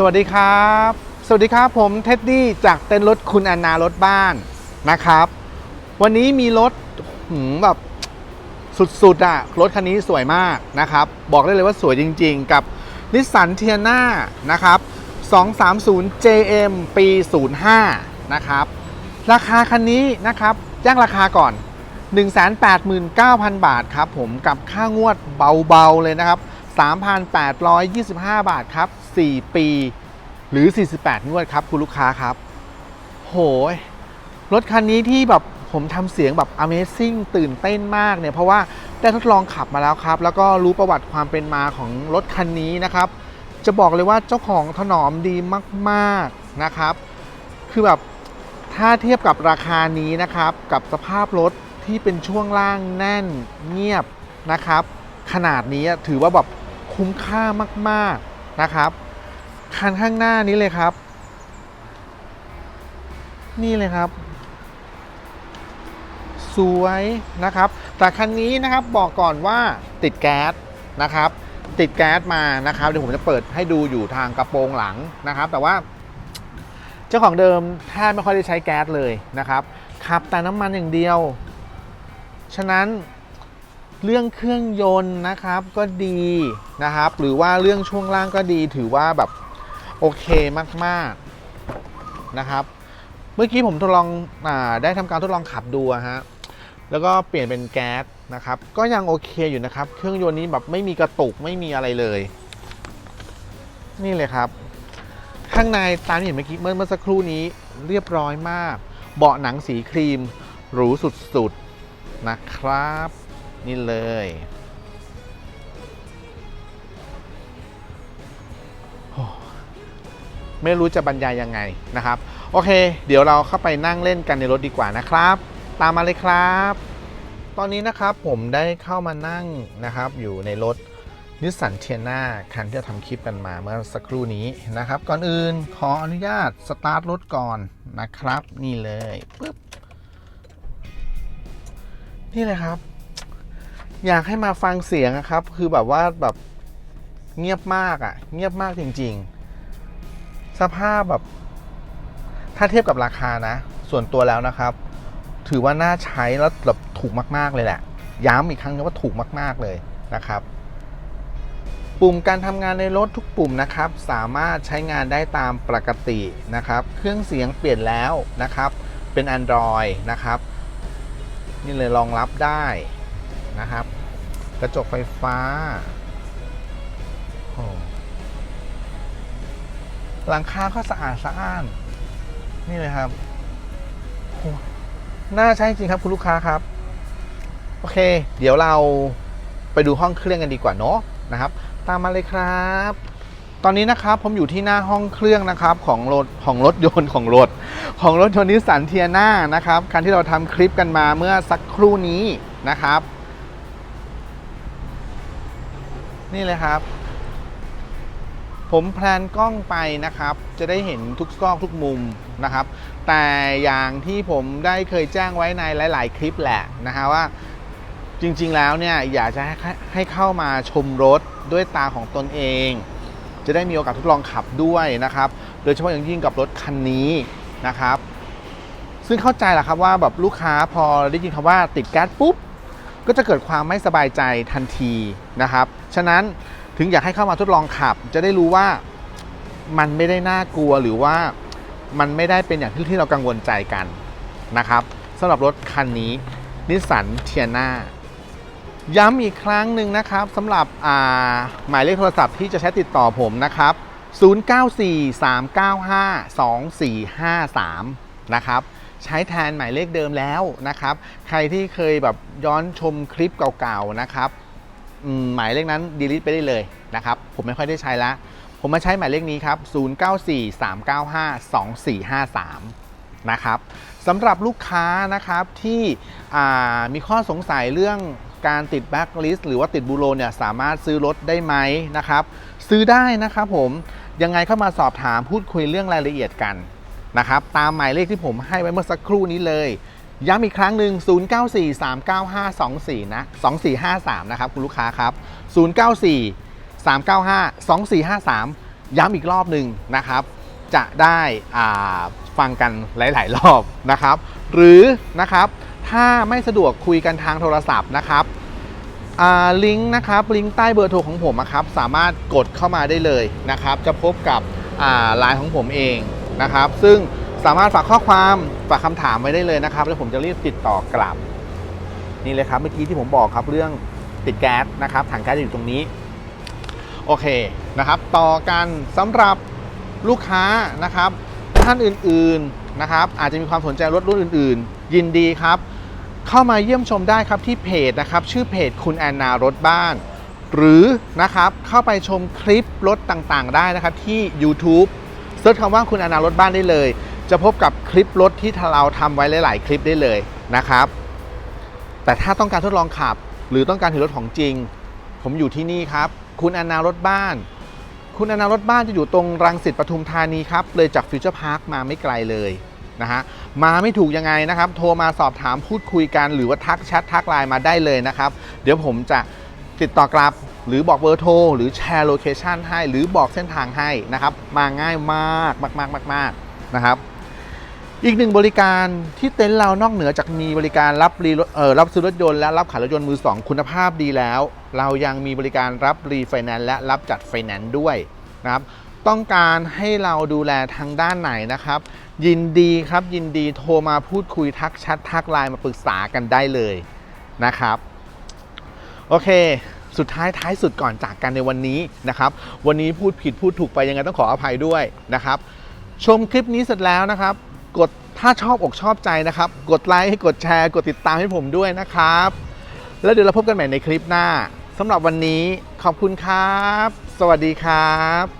สวัสดีครับ สวัสดีครับผมเท็ดดี้จากเต้นรถคุณอนนารถบ้านนะครับ วันนี้มีรถหืมแบบสุดๆอะรถคันนี้สวยมากนะครับ บอกได้เลยว่าสวยจริงๆ กับนิสสันเทียนานะครับ 230 JM ปี 05 นะครับ ราคาคันนี้นะครับแจ้งราคาก่อน 189,000 บาทครับผมกับค่างวดเบาๆเลยนะครับ 3,825 บาทครับ 4 ปี หรือ 48 งวดครับ คุณลูกค้าครับ โหย รถคันนี้ที่แบบผมทำเสียงแบบ Amazing ตื่นเต้นมากเนี่ย เพราะว่าได้ทดลองขับมาแล้วครับ แล้วก็รู้ประวัติความเป็นมาของรถคันนี้นะครับ จะบอกเลยว่าเจ้าของถนอมดีมากๆนะครับ คือแบบถ้าเทียบกับราคานี้นะครับ กับสภาพรถที่เป็นช่วงล่างแน่นเงียบนะครับ ขนาดนี้ถือว่าแบบคุ้มค่ามากๆนะครับ คันข้างหน้านี้เลยครับ นี่เลยครับ สวยนะครับ แต่คันนี้นะครับบอกก่อนว่าติดแก๊สนะครับ ติดแก๊สมานะครับเดี๋ยวผมจะเปิดให้ดูอยู่ทางกระโปรงหลังนะครับ แต่ว่า เจ้าของเดิมแทบไม่ค่อยได้ใช้แก๊สเลยนะครับขับแต่น้ำมันอย่างเดียว ฉะนั้นเรื่องเครื่องยนต์นะครับก็ดีนะครับ หรือว่าเรื่องช่วงล่างก็ดีถือว่าแบบ โอเคมากๆนะครับ เมื่อกี้ผมทดลองอได้ทำการทดลองขับดูฮะแล้วก็เปลี่ยนเป็นแก๊สนะครับ ก็ยังโอเคอยู่นะครับ เครื่องยนต์นี้แบบไม่มีกระตุกไม่มีอะไรเลย นี่เลยครับ ข้างในตามที่เห็นเมื่อกี้เมื่อเมื่อสักครู่นี้เรียบร้อยมาก เบาะหนังสีครีมหรูสุดๆนะครับ นี่เลย ไม่รู้จะบรรยายยังไงนะครับ โอเค เดี๋ยวเราเข้าไปนั่งเล่นกันในรถดีกว่านะครับ ตามมาเลยครับ ตอนนี้นะครับผมได้เข้ามานั่งนะครับอยู่ในรถนิสสันเทียนาคันที่เราทำคลิปกันมาเมื่อสักครู่นี้นะครับ ก่อนอื่นขออนุญาตสตาร์ทรถก่อนนะครับ นี่เลยปึ๊บนี่เลยครับ อยากให้มาฟังเสียงอะครับ คือแบบว่าแบบเงียบมากอะ่ะ เงียบมากจริง ๆ สภาพแบบ ถ้าเทียบกับราคานะ ส่วนตัวแล้วนะครับ ถือว่าน่าใช้แล้วแบบถูกมากๆเลยแหละ ย้ำอีกครั้งนึงว่าถูกมาก ๆเลยนะครับ ปุ่มการทำงานในรถทุกปุ่มนะครับ สามารถใช้งานได้ตามปกตินะครับ เครื่องเสียงเปลี่ยนแล้วนะครับ เป็น Android นะครับ นี่เลยรองรับได้นะครับ กระจกไฟฟ้าโอ้ หลังคาก็สะอาดสะอ้าน นี่เลยครับโอ้น่าใช้จริงครับคุณลูกค้าครับ โอเค เดี๋ยวเราไปดูห้องเครื่องกันดีกว่าเนาะนะครับ ตามมาเลยครับ ตอนนี้นะครับผมอยู่ที่หน้าห้องเครื่องนะครับของรถของรถยนต์ของรถ ของรถยนต์นิสสันเทียนานะครับคันที่เราทำคลิปกันมาเมื่อสักครู่นี้นะครับ นี่เลยครับ ผมแพลนกล้องไปนะครับ จะได้เห็นทุกซอกทุกมุมนะครับ แต่อย่างที่ผมได้เคยแจ้งไว้ในหลาย ๆ คลิปแหละนะฮะว่าจริง ๆ แล้วเนี่ยอยากจะให้ให้เข้ามาชมรถด้วยตาของตนเอง จะได้มีโอกาสทดลองขับด้วยนะครับ โดยเฉพาะอย่างยิ่งกับรถคันนี้นะครับ ซึ่งเข้าใจแหละครับว่าแบบลูกค้าพอได้ยินคำว่าติดแก๊สปุ๊บก็จะเกิดความไม่สบายใจทันทีนะครับ ฉะนั้น ถึงอยากให้เข้ามาทดลองขับ จะได้รู้ว่ามันไม่ได้น่ากลัวหรือว่ามันไม่ได้เป็นอย่างที่ที่เรากังวลใจกันนะครับสำหรับรถคันนี้นิสสันเทียนาย้ำอีกครั้งหนึ่งนะครับสำหรับอ่าหมายเลขโทรศัพท์ที่จะใช้ติดต่อผมนะครับ 0943952453 นะครับ ใช้แทนหมายเลขเดิมแล้วนะครับ ใครที่เคยแบบย้อนชมคลิปเก่าๆนะครับ หมายเลขนั้นดีลิทไปได้เลยนะครับ ผมไม่ค่อยได้ใช้ละผมมาใช้หมายเลขนี้ครับ 0943952453 นะครับสำหรับลูกค้านะครับที่มีข้อสงสัยเรื่องการติดแบ็คลิสต์หรือว่าติดบูโรเนี่ยสามารถซื้อรถได้ไหมนะครับ ซื้อได้นะครับผมยังไงเข้ามาสอบถามพูดคุยเรื่องรายละเอียดกันนะครับ ตามหมายเลขที่ผมให้ไว้เมื่อสักครู่นี้เลย ย้ำอีกครั้งหนึ่ง 09439524 นะ 2453 นะครับ คุณลูกค้าครับ 094 395 2453 ย้ำอีกรอบหนึ่งนะครับ จะได้ฟังกันหลาย ๆ รอบนะครับ หรือนะครับ ถ้าไม่สะดวกคุยกันทางโทรศัพท์นะครับลิงก์นะครับ ลิงก์ใต้เบอร์โทรของผมอะครับ สามารถกดเข้ามาได้เลยนะครับ จะพบกับไลน์ของผมเองนะครับ ซึ่ง สามารถฝากข้อความฝากคำถามไว้ได้เลยนะครับ แล้วผมจะรีบติดต่อกลับ นี่เลยครับเมื่อกี้ที่ผมบอกครับเรื่องติดแก๊สนะครับถังแก๊สจะอยู่ตรงนี้ โอเคนะครับ ต่อกันสำหรับลูกค้านะครับ ท่านอื่นๆนะครับ อาจจะมีความสนใจรถรุ่นอื่น ๆ ยินดีครับ เข้ามาเยี่ยมชมได้ครับที่เพจนะครับ ชื่อเพจคุณแอนนารถบ้าน หรือนะครับเข้าไปชมคลิปรถต่างๆ ได้นะครับที่ YouTube เซิร์ชคำว่าคุณแอนนารถบ้านได้เลย จะพบกับคลิปรถที่เราทำไว้หลาย ๆ คลิปได้เลยนะครับ แต่ถ้าต้องการทดลองขับ หรือต้องการถือรถของจริง ผมอยู่ที่นี่ครับ คุณอนารถบ้าน คุณอนารถบ้านจะอยู่ตรงรังสิตปทุมธานีครับ เลยจากฟิวเจอร์พาร์คมาไม่ไกลเลยนะฮะมาไม่ถูกยังไงนะครับ โทรมาสอบถามพูดคุยกันหรือว่าทักแชททักไลน์มาได้เลยนะครับ เดี๋ยวผมจะติดต่อกลับหรือบอกเบอร์โทรหรือแชร์โลเคชันให้ หรือบอกเส้นทางให้นะครับ มาง่ายมากมากมากมากนะครับ อีกหนึ่งบริการที่เต็นท์เรานอกเหนือจากมีบริการรับรีรถเอ่อรับซื้อรถยนต์และรับขายรถยนต์มือสองคุณภาพดีแล้ว เรายังมีบริการรับรีไฟแนนซ์และรับจัดไฟแนนซ์ด้วยนะครับต้องการให้เราดูแลทางด้านไหนนะครับ ยินดีครับยินดีโทรมาพูดคุยทักแชททักไลน์มาปรึกษากันได้เลยนะครับ โอเคสุดท้ายท้ายสุดก่อนจากกันในวันนี้นะครับ วันนี้พูดผิดพูดถูกไปยังไงต้องขออภัยด้วยนะครับ ชมคลิปนี้เสร็จแล้วนะครับ กดถ้าชอบอกชอบใจนะครับ กดไลค์ให้กดแชร์กดติดตามให้ผมด้วยนะครับ แล้วเดี๋ยวเราพบกันใหม่ในคลิปหน้าสำหรับวันนี้ขอบคุณครับ สวัสดีครับ